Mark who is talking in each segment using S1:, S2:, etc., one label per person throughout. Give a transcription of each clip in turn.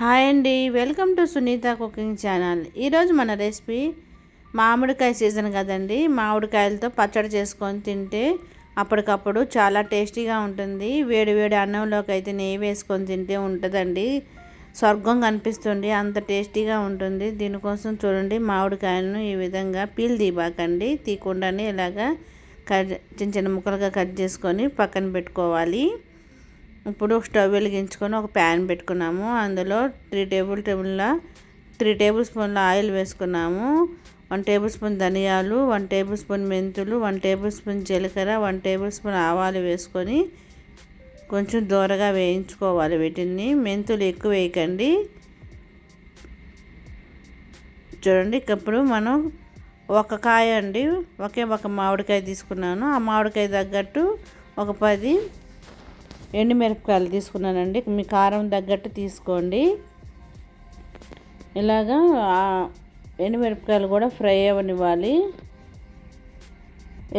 S1: Hi అండి. Welcome to Sunitha cooking channel. ఈరోజు మన రెసిపీ మామిడికాయ సీజన్ కదండి. మామిడికాయలతో పచ్చడి చేసుకొని తింటే అప్పటికప్పుడు చాలా టేస్టీగా ఉంటుంది. వేడి వేడి అన్నంలోకి అయితే నెయ్యి వేసుకొని తింటే ఉంటుందండి. స్వర్గం కనిపిస్తుంది. అంత టేస్టీగా ఉంటుంది. దీనికోసం చూడండి మామిడికాయలను ఈ విధంగా పీల్ తీబాకండి తీయకుండానే ఇలాగా కట్ చిన్న చిన్న ముక్కలుగా కట్ చేసుకొని పక్కన పెట్టుకోవాలి. ఇప్పుడు స్టవ్ వెలిగించుకొని ఒక ప్యాన్ పెట్టుకున్నాము. అందులో త్రీ టేబుల్ టేబుల్ల త్రీ టేబుల్ స్పూన్ల ఆయిల్ వేసుకున్నాము. వన్ టేబుల్ స్పూన్ ధనియాలు వన్ టేబుల్ స్పూన్ మెంతులు వన్ టేబుల్ స్పూన్ జీలకర్ర వన్ టేబుల్ స్పూన్ ఆవాలు వేసుకొని కొంచెం దూరగా వేయించుకోవాలి వీటిని. మెంతులు ఎక్కువ వేయకండి. చూడండి ఇప్పుడు మనం ఒక కాయ అండి ఒకే ఒక మామిడికాయ తీసుకున్నాను. ఆ మామిడికాయ తగ్గట్టు ఒక పది ఎండుమిరపకాయలు తీసుకున్నానండి. మీ కారం తగ్గట్టు తీసుకోండి. ఇలాగా ఎండుమిరపకాయలు కూడా ఫ్రై అవ్వనివ్వాలి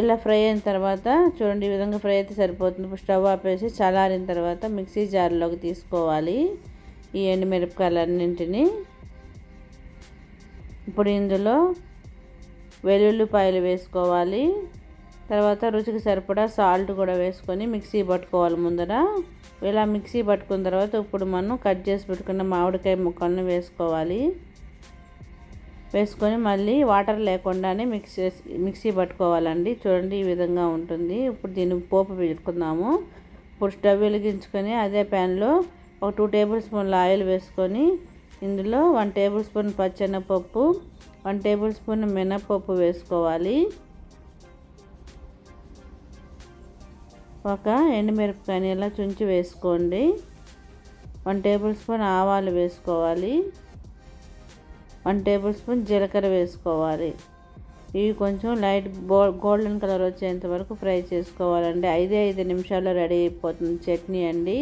S1: ఇలా ఫ్రై అయిన తర్వాత చూడండి ఈ విధంగా ఫ్రై అయితే సరిపోతుంది. ఇప్పుడు స్టవ్ ఆపేసి చల్లారిన తర్వాత మిక్సీ జార్లోకి తీసుకోవాలి ఈ ఎండుమిరపకాయలన్నింటినీ. ఇప్పుడు ఇందులో వెల్లుల్లిపాయలు వేసుకోవాలి. తర్వాత రుచికి సరిపడా సాల్ట్ కూడా వేసుకొని మిక్సీ పట్టుకోవాలి ముందర. ఇలా మిక్సీ పట్టుకున్న తర్వాత ఇప్పుడు మనం కట్ చేసి పెట్టుకున్న మామిడికాయ ముక్కలను వేసుకోవాలి. వేసుకొని మళ్ళీ వాటర్ లేకుండానే మిక్సీ మిక్సీ పట్టుకోవాలండి. చూడండి ఈ విధంగా ఉంటుంది. ఇప్పుడు దీన్ని పోపు పెట్టుకుందాము. ఇప్పుడు స్టవ్ వెలిగించుకొని అదే ప్యాన్లో ఒక టూ టేబుల్ స్పూన్ల ఆయిల్ వేసుకొని ఇందులో వన్ టేబుల్ స్పూన్ పచ్చెనపప్పు వన్ టేబుల్ స్పూన్ మినపప్పు వేసుకోవాలి. ఒక ఎండుమిరపకాయని ఇలా చుంచి వేసుకోండి. వన్ టేబుల్ స్పూన్ ఆవాలు వేసుకోవాలి. వన్ టేబుల్ స్పూన్ జీలకర్ర వేసుకోవాలి. ఇవి కొంచెం లైట్ గోల్డెన్ కలర్ వచ్చేంత వరకు ఫ్రై చేసుకోవాలండి. ఐదే ఐదు నిమిషాల్లో రెడీ అయిపోతుంది చట్నీ అండి.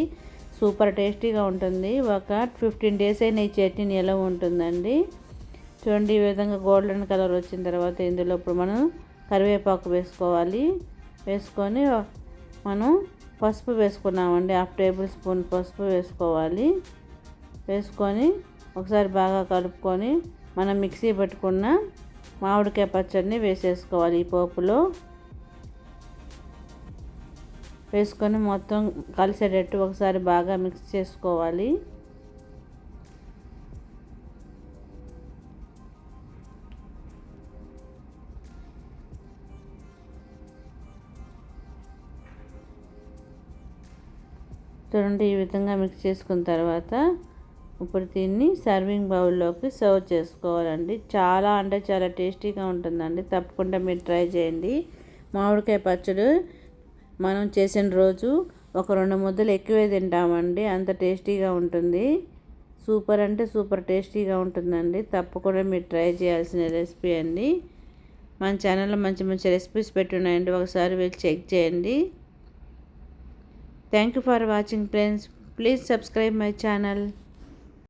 S1: సూపర్ టేస్టీగా ఉంటుంది. ఒక ఫిఫ్టీన్ డేస్ అయిన ఈ చట్నీ ఎలా ఉంటుందండి? చూడండి ఈ విధంగా గోల్డెన్ కలర్ వచ్చిన తర్వాత ఇందులో ఇప్పుడు మనం కరివేపాకు వేసుకోవాలి. వేసుకొని మనం పసుపు వేసుకున్నామండి. హాఫ్ టేబుల్ స్పూన్ పసుపు వేసుకోవాలి. వేసుకొని ఒకసారి బాగా కలుపుకొని మనం మిక్సీ పెట్టుకున్న మామిడికాయ పచ్చడిని వేసేసుకోవాలి ఈ పోపులో. వేసుకొని మొత్తం కలిసేటట్టు ఒకసారి బాగా మిక్స్ చేసుకోవాలి. చూడండి ఈ విధంగా మిక్స్ చేసుకున్న తర్వాత ఇప్పుడు దీన్ని సర్వింగ్ బౌల్లోకి సర్వ్ చేసుకోవాలండి. చాలా అంటే చాలా టేస్టీగా ఉంటుందండి. తప్పకుండా మీరు ట్రై చేయండి. మామిడికాయ పచ్చడి మనం చేసిన రోజు ఒక రెండు ముద్దలు ఎక్కువే తింటామండి. అంత టేస్టీగా ఉంటుంది. సూపర్ అంటే సూపర్ టేస్టీగా ఉంటుందండి. తప్పకుండా మీరు ట్రై చేయాల్సిన రెసిపీ అండి. మన ఛానల్లో మంచి మంచి రెసిపీస్ పెట్టున్నాయండి ఒకసారి వెళ్ళి చెక్ చేయండి. Thank you for watching friends. Please subscribe my channel.